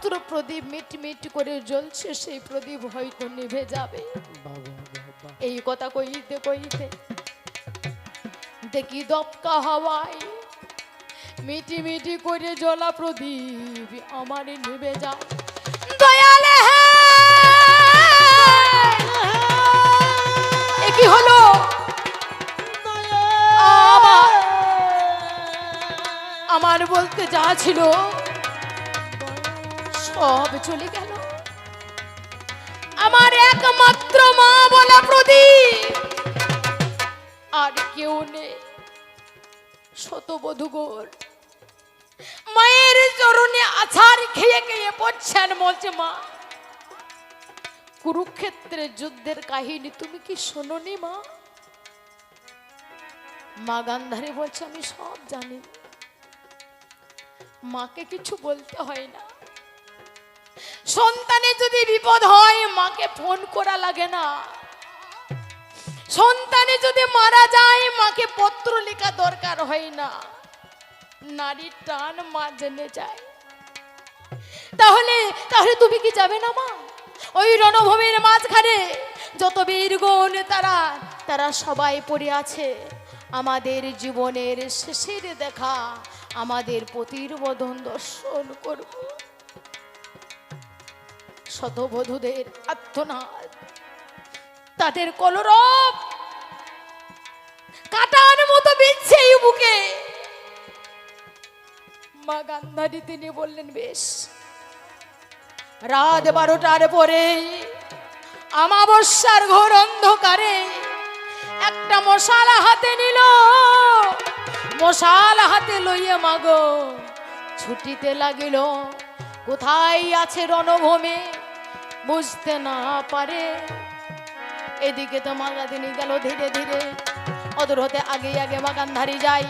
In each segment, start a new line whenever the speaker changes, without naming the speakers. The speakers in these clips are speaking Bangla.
মাত্র প্রদীপ মিট মিট করে জ্বলছে সেই প্রদীপ হয়তো নিভে যাবে। এই কথা কইতে কইতে দেখি দপকা হাওয়ায় মিটি মিটি করে জ্বলা প্রদীপ আমার নিভে যায়। দয়ালে এ কি হলো? আমার বলতে যা ছিল সব চলে গেল? আমার একমাত্র মা বলা প্রদীপ। আর কেউ নেই। শতবধূগর মায়ের চরণে আছাড় খেয়ে খেয়ে পড়ছেন বলছে মা। কুরুক্ষেত্রের যুদ্ধের কাহিনী তুমি কি শোনোনি মা? মা গান্ধারী বলছে, আমি সব জানি। মাকে কিছু বলতে হয় না। সন্তানের যদি বিপদ হয়, মাকে ফোন করা লাগে না। সন্তানে যদি মারা যায়, মাকে পত্র লেখা দরকার হয় না। নারীর টান মা জেনে যায়। তাহলে তাহলে তুমি কি যাবে না, মা? ওই রণভূমির মাঝখানে যত বীরগণ, তারা তারা সবাই পড়ে আছে। আমাদের জীবনের শেষের দেখা, আমাদের পতির বদন দর্শন করব। শতবধূদের আত্মনাদ তাদের কলরব কাটার মতো বিচ্ছে এই বুকে। মা গান্ধারী তিনি বললেন, বেশ, রাত বারোটার পরে আমাবস্যার ঘোর অন্ধকারে একটা মশালা হাতে নিল। মশাল হাতে লইয়ে মাগো, ছুটিতে লাগিল। কোথায় আছে রণভূমি? বুঝতে না পারে। এদিকে তো মাগাদিনী গেল ধীরে ধীরে। অদূর হতে আগে আগে বাগানধারী যাই।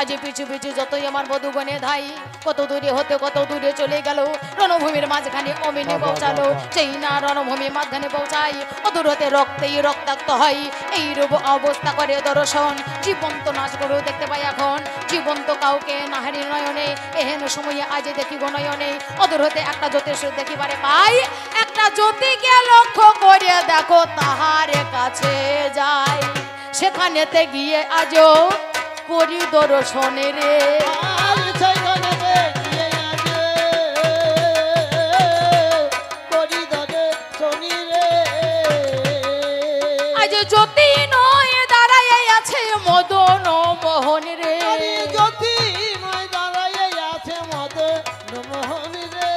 আজ পিছু পিছু যতই আমার বধুগণে ধাই কত দূরে হতে কত দূরে চলে গেল রণভূমির মাঝখানে অমিনে পৌঁছালো। সেই না রণভূমির মাঝখানে পৌঁছাই অদূর হতে রক্তেই রক্তাক্ত হয়। এই রূপ অবস্থা করে দর্শন জীবন্ত নাচ করেও দেখতে পাই এখন। জীবন্ত কাউকে নাহারি নয়নে এহেন সময়ে আজ দেখিব নয়নে। অদূর হতে একটা জ্যোতিষ দেখিবারে পাই একটা জ্যোতিকে লক্ষ্য করে দেখো তাহার কাছে যায় সেখানেতে গিয়ে আজও করি দর্শনে রে। আজ জ্যোতি নয় দাঁড়ায় আছে মদন মোহন রে।
জ্যোতি নয় আছে মোহন রে।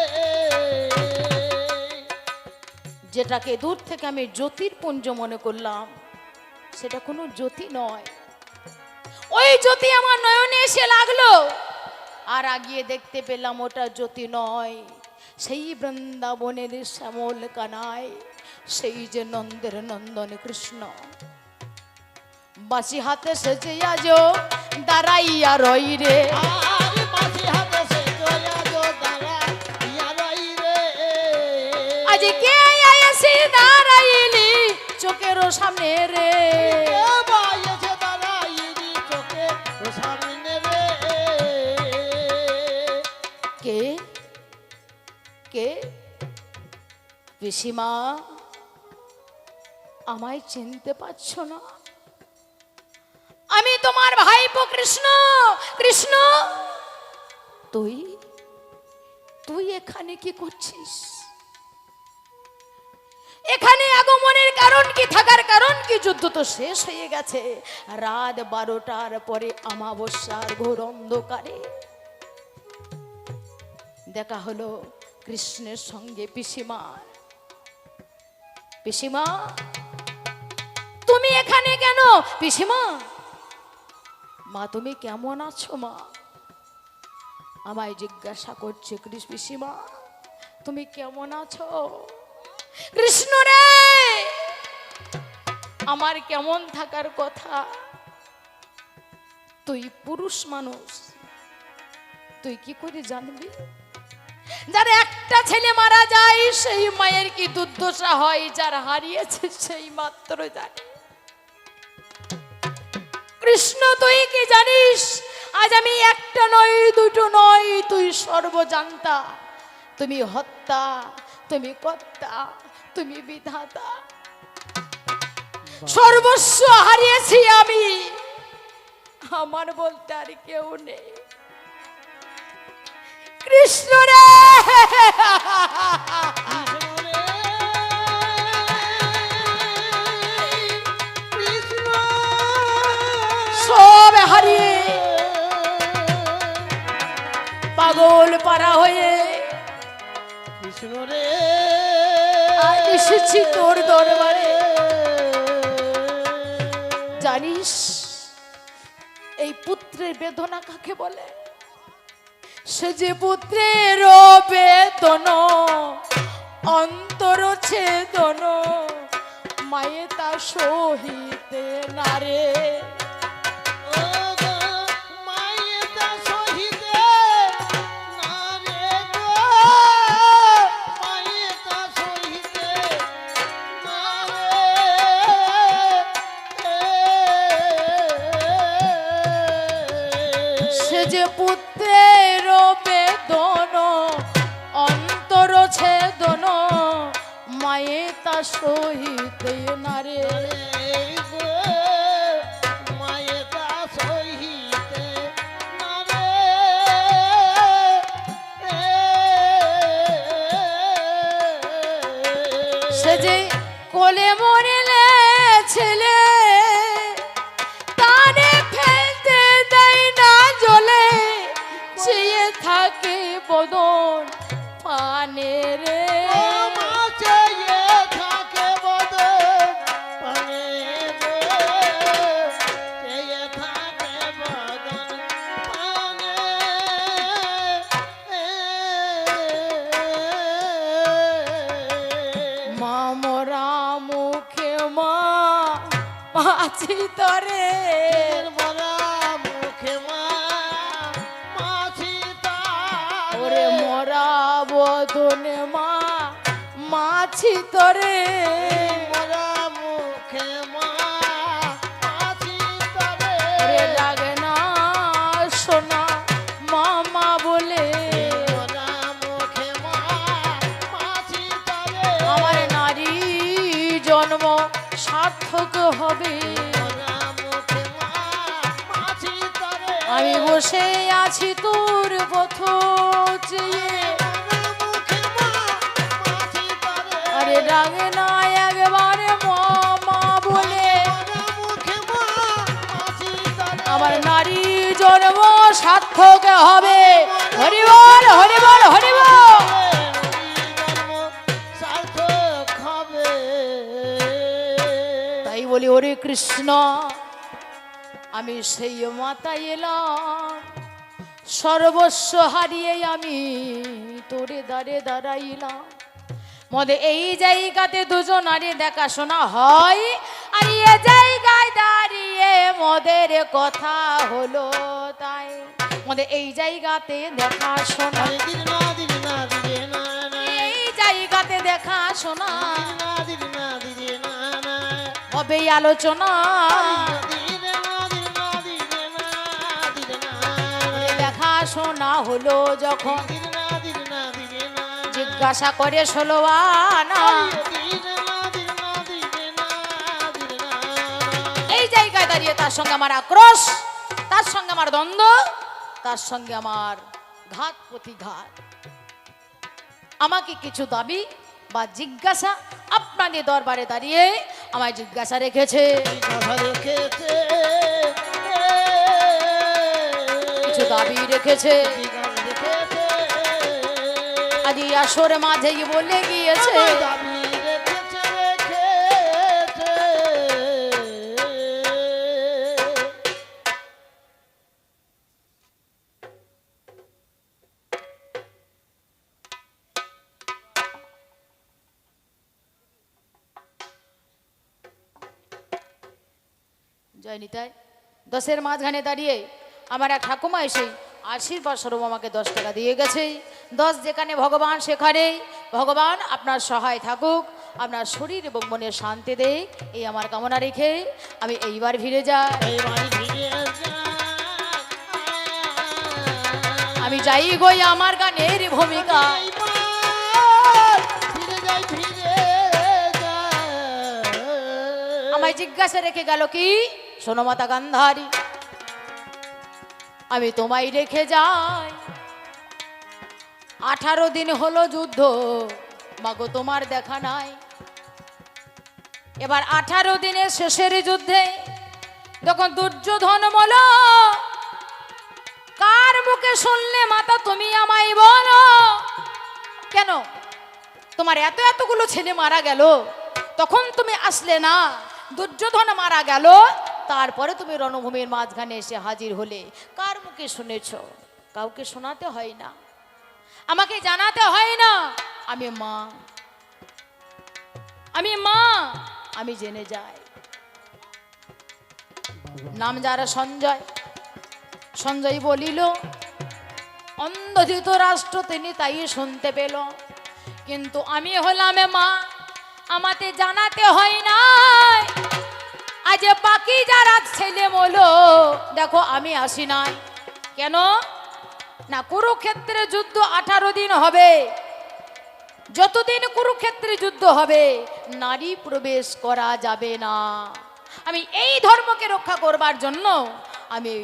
যেটাকে দূর থেকে আমি জ্যোতির্পুঞ্জ মনে করলাম সেটা কোনো জ্যোতি নয়। ওই জ্যোতি আমার নয়নে এসে লাগল। আর আগিয়ে দেখতে পেলাম ওটা জ্যোতি নয়। সেই বৃন্দাবনের শ্যামল কানায় সেই যে নন্দের নন্দন কৃষ্ণ। বাসি হাতে সেজে আজ দাঁড়াইয়া রই রে। আজ কে এসে দাঁড়াইলি চোখের সামনে রে? পিসিমা আমায় চিনতে পারছ না? আমি তোমার ভাইপো কৃষ্ণ কৃষ্ণ! তুই তুই এখানে কি করছিস? এখানে আগমনের কারণ কি, থাকার কারণ কি? যুদ্ধ তো শেষ হয়ে গেছে। রাত বারোটার পরে আমাবস্যার ঘোর অন্ধকারে দেখা হলো কৃষ্ণের সঙ্গে পিসিমার। পিসিমা? তুমি এখানে কেন? পিসিমা? মা, তুমি কেমন আছো মা? আমায় জিজ্ঞাসা করছে কৃষ্ণ পিসিমা, তুমি কেমন আছো? কৃষ্ণ রে! আমার কেমন থাকার কথা? তুই পুরুষ মানুষ, তুই কি করে জানবি? যার একটা ছেলে মারা যায়, সেই মায়ের কি দুর্দশা হয়? যার হারিয়েছে, সেই মাত্র জানে। কৃষ্ণ, তুই কি জানিস? আজ আমি একটা নয়, দুটো নয়, তুই সর্বজান্তা। তুমি হত্যা, তুমি কর্তা, তুমি বিধাতা। সর্বস্ব হারিয়েছি আমি। আমার বলতে আর কেউ নেই। কৃষ্ণ রে। সব হারিয়ে পাগল পারা হয়ে
কৃষ্ণ রে।
এসেছি তোর দরবারে। জানিস এই পুত্রের বেদনা কাকে বলে? সে যে পুত্রের বেদন অন্তর ছেদন মায়ে তা সহিতে নারে যে পুত্রের বেদন অন্তর ছেদন মায়ে তা সহিতে নারে। চেয়ে থাকে বদন পানে রে।
এ থাকে বদন পানে রে থাকে বদন পানে
মা মুখে মা আছি তরে
মা মাছি
তরে
মরা মুখে মা মাছি তবে
ওরে লাগে না সোনা মামা বলে।
মরা মুখে মা মাছি তবে
আমার নারী জন্ম সার্থক হবে। আমি বসে আছি তোর পথ চেয়ে। সার্থক হবে। হরিবল হরিবল হরিবল। তাই বলি, ওরে কৃষ্ণ, আমি সেই মাতা এলাম। সর্বস্ব হারিয়ে আমি তোরে দাঁড়ে দাঁড়াইলাম মদে এই জায়গাতে দুজন আরে দেখাশোনা হয়, আর এ জায়গায় দাঁড়িয়ে মদের কথা হলো তাই। মদে এই জায়গাতে দেখাশোনা
দিদি না দিদি না দিদি না না
এই জায়গাতে দেখাশোনা
দিদি না দিদি না না
হবে আলোচনা।
দিদি না দিদি না দিদি না দিদি না
দেখাশোনা হলো যখন। জিজ্ঞাসা করে ষোলো আনা। জায়গায় দাঁড়িয়ে তার সঙ্গে আমার আক্রোশ তার সঙ্গে আমার দ্বন্দ্ব তার সঙ্গে আমার ঘাত প্রতিঘাত। আমাকে কিছু দাবি বা জিজ্ঞাসা আপনাদের দরবারে দাঁড়িয়ে আমায় জিজ্ঞাসা রেখেছে। কিছু দাবি রেখেছে। আদি আসর মাঝেই বলে গিয়েছে।
দাবি
জয় নিতাই। দশের মাঝখানে দাঁড়িয়ে আমার এক ঠাকুমা এসে আশীর্বাদ স্বরূপ আমাকে দশ টাকা দিয়ে গেছে। দশ যেখানে ভগবান সেখানে ভগবান আপনার সহায় থাকুক আপনার শরীর এবং মনের শান্তি দেয় এই আমার কামনা রেখে আমি এইবার ফিরে যাই। আমি যাই গই আমার গানের ভূমিকা।
আমায়
জিজ্ঞাসা রেখে গেল কি? শোনো মাতা গান্ধারী, আমি তোমায় রেখে যাই। আঠারো দিন হলো যুদ্ধ, মাগো তোমার দেখা নাই। এবার আঠারো দিনের শেষের যুদ্ধে যখন দুর্যোধন বল, কার মুখে শুনলে মাতা তুমি আমায় বলো? কেন? তোমার এত এতগুলো ছেলে মারা গেল, তখন তুমি আসলে না, দুর্যোধন মারা গেল তারপরে তুমি রণভূমির মাঝখানে এসে হাজির হলে। কার মুখে শুনেছ? কাউকে শোনাতে হয় না। আমাকে জানাতে হয় না। আমি মা। আমি মা। আমি জেনে যাই। নাম যারা সঞ্জয়। সঞ্জয় বলিল, অন্ধধিত রাষ্ট্র তিনি তাই শুনতে পেল। কিন্তু আমি হলাম মা। আমাতে জানাতে হয় না আজ বাকি যারা ছেলে বলো দেখো আমি আসি নাই। কেন? না কুরুক্ষেত্রে যুদ্ধ আঠারো দিন হবে। যতদিন কুরুক্ষেত্রে যুদ্ধ হবে নারী প্রবেশ করা যাবে না। আমি এই ধর্মকে রক্ষা করবার জন্য আমি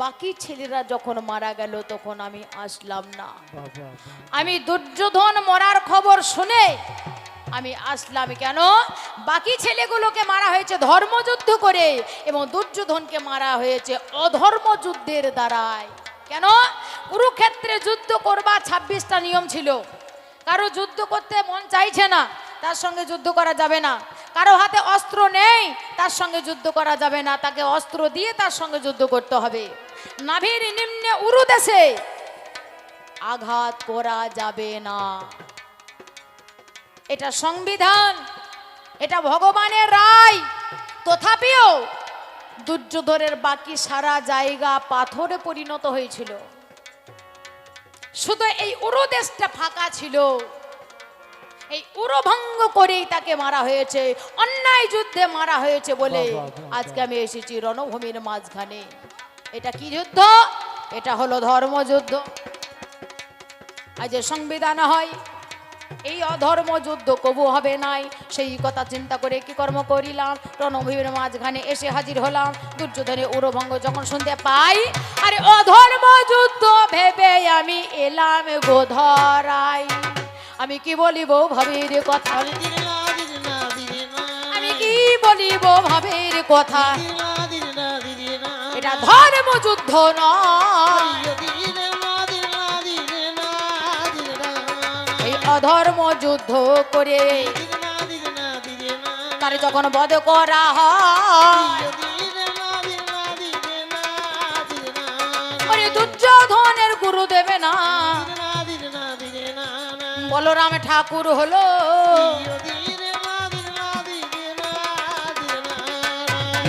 বাকি ছেলেরা যখন মারা গেল তখন আমি আসলাম না। আমি দুর্যোধন মরার খবর শুনে আমি আসলাম কেন? বাকি ছেলেগুলোকে মারা হয়েছে ধর্মযুদ্ধ করে এবং দুর্যোধনকে মারা হয়েছে অধর্ম যুদ্ধের দ্বারায়। কেন? কুরুক্ষেত্রে যুদ্ধ করবার ছাব্বিশটা নিয়ম ছিল। কারও যুদ্ধ করতে মন চাইছে না, তার সঙ্গে যুদ্ধ করা যাবে না। কারও হাতে অস্ত্র নেই, তার সঙ্গে যুদ্ধ করা যাবে না। তাকে অস্ত্র দিয়ে তার সঙ্গে যুদ্ধ করতে হবে। নাভির নিম্নে উরু দেশে আঘাত করা যাবে না। এটা সংবিধান এটা ভগবানের রায়। তথাপিও দুর্যোধনের বাকি সারা জায়গা পাথরে পরিণত হয়েছিল। শুধু এই উরু দেশটা ফাঁকা ছিল। এই উরভঙ্গ করেই তাকে মারা হয়েছে অন্যায় যুদ্ধে মারা হয়েছে বলে আজকে আমি এসেছি রণভূমির মাঝখানে। এটা কি যুদ্ধ? এটা হলো ধর্মযুদ্ধ। আজ সংবিধান হয় এই অধর্ম যুদ্ধ কবু হবে নাই। সেই কথা চিন্তা করে কি কর্ম করিলাম? রণভূমির মাঝখানে এসে হাজির হলাম। দুর্যোধনের উরভঙ্গ যখন শুনতে পাই, আরে অধর্ম যুদ্ধ ভেবে আমি এলাম গোধরাই আমি কি বলিব ভাবির কথা? আমি কি বলিব ভাবির কথা? এটা ধর্ম যুদ্ধ নয়। অধর্ম যুদ্ধ করে। তার যখন বধ করা হয় দুর্যোধনের গুরু দেবে না। বলরাম ঠাকুর হলো।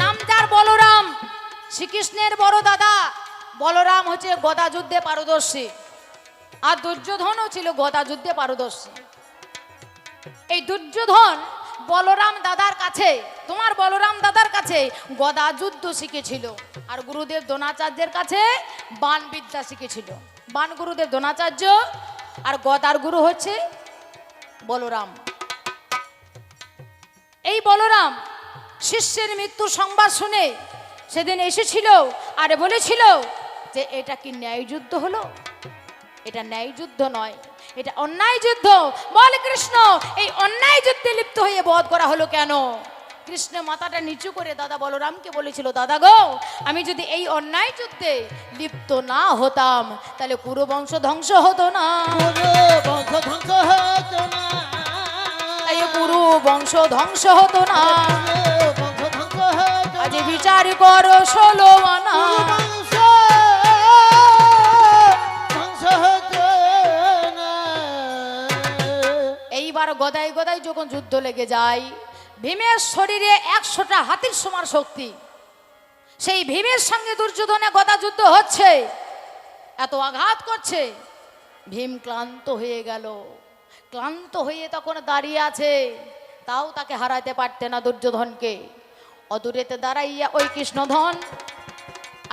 নাম যার বলরাম? শ্রীকৃষ্ণের বড় দাদা। বলরাম হচ্ছে গদা যুদ্ধে পারদর্শী। আর দুর্যোধনও ছিল গদা যুদ্ধে পারদর্শী। এই দুর্যোধন বলরাম দাদার কাছে, তোমার বলরাম দাদার কাছে গদা যুদ্ধ শিখেছিল। আর গুরুদেব দ্রোণাচার্যের কাছে বান বিদ্যা শিখেছিল। বান গুরুদেব দ্রোণাচার্য আর গদার গুরু হচ্ছে বলরাম। এই বলরাম শিষ্যের মৃত্যুর সংবাদ শুনে সেদিন এসেছিল আর বলেছিল যে এটা কি ন্যায় যুদ্ধ হলো? এটা ন্যায় যুদ্ধ নয় এটা অন্যায় যুদ্ধ। বল কৃষ্ণ এই অন্যায় যুদ্ধে লিপ্ত হয়ে বধ করা হলো কেন? কৃষ্ণ মাথাটা নিচু করে দাদা বলরামকে বলেছিল দাদা গো আমি যদি এই অন্যায় যুদ্ধে লিপ্ত না হতাম তাহলে পুরো বংশ ধ্বংস হতো না। তাই পুরো বংশ ধ্বংস হতো না। আজ বিচার করো ষোলো আনা। গদাই গদাই যখন যুদ্ধ লেগে যায়, ভীমের শরীরে একশোটা হাতির সমান শক্তি। সেই ভীমের সঙ্গে দুর্যোধনে গদা যুদ্ধ হচ্ছে, এত আঘাত করছে। ভীম ক্লান্ত হয়ে গেল। ক্লান্ত হয়ে তখন দাঁড়িয়ে আছে, তাও তাকে হারাতে পারতে না দুর্যোধনকে। অদূরেতে দাঁড়াইয়া ওই কৃষ্ণধন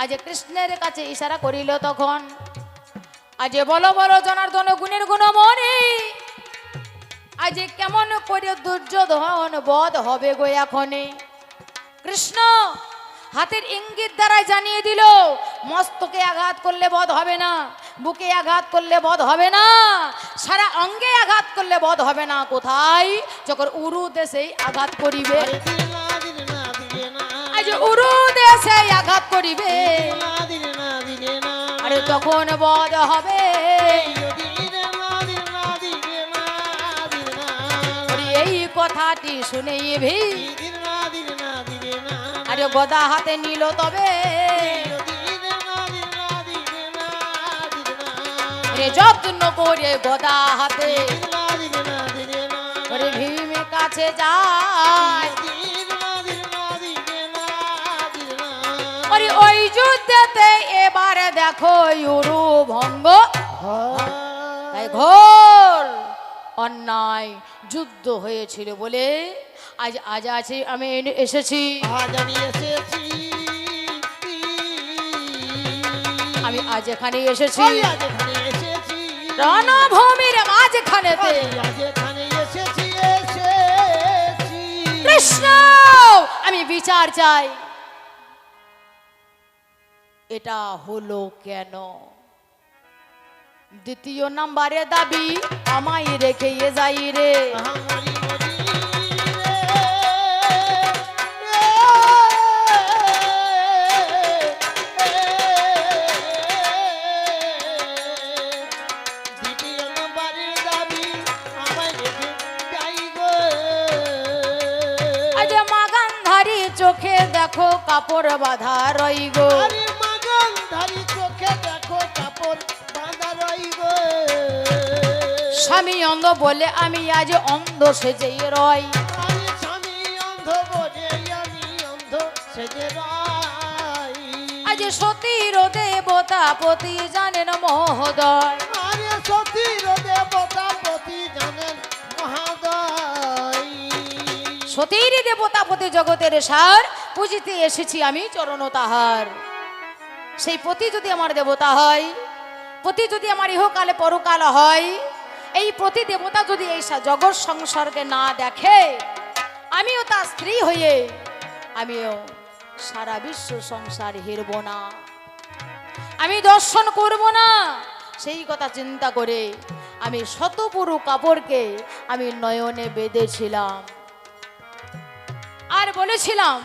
আজ কৃষ্ণের কাছে ইশারা করিল তখন, আজ বলো বলো জনার্দন, গুণের গুণমণি আজ কেমন করে দুর্যোধন বধ হবে গো এখনে? কৃষ্ণ, হাতের ইঙ্গিত দ্বারাই জানিয়ে দিল, মস্তকে আঘাত করলে বধ হবে না, বুকে আঘাত করলে বধ হবে না, সারা অঙ্গে আঘাত করলে বধ হবে না, কোথায়? যখন উরু দেশেই আঘাত করিবে। আজ উরু দেশে আঘাত করিবে। আরে তখন বধ হবে। কথাটি শুনে ভি আরে গদা হাতে নিল তবে। রে যত্ন করে গদা হাতে। ভীমের কাছে যায়। ওই যুদ্ধেতে এবারে দেখো ইউরু ভঙ্গ। তাই ঘোর অন্যায়। যুদ্ধ হয়েছিল বলে আজ আজ আছে আমি এসেছি।
আজ আমি এসেছি।
আমি আজ এখানে এসেছি। রণভূমির
এসেছি।
কৃষ্ণ আমি বিচার চাই। এটা হলো কেন? দ্বিতীয় নাম্বারে দাবি আমায় রেখে যাই রে চোখে দেখো কাপড় বাঁধা রই গো
চোখে দেখো কাপড়
স্বামী অন্ধ বলে আমি আজ অন্ধ সেজেই রই
স্বামী অন্ধ বোঝে আমি অন্ধ সেজে রাই
আজ সতীর দেবতা পতি জানেন মহোদয়।
আরে সতীর দেবতা পতি জানেন মহাদয়।
সতীর দেবতা পতি জগতের সার পুজিতে এসেছি আমি চরণ তাহার। সেই পতি যদি আমার দেবতা হয় পতি যদি আমার ইহকালে পরকাল হয় এই প্রতি দেবতা যদি এই জগৎ সংসারকে না দেখে, আমিও তার স্ত্রী হয়ে, আমিও সারা বিশ্ব সংসার হেরব না। আমি দর্শন করব না। সেই কথা চিন্তা করে আমি শতপুরু কাপড়কে আমি নয়নে বেঁধেছিলাম। আর বলেছিলাম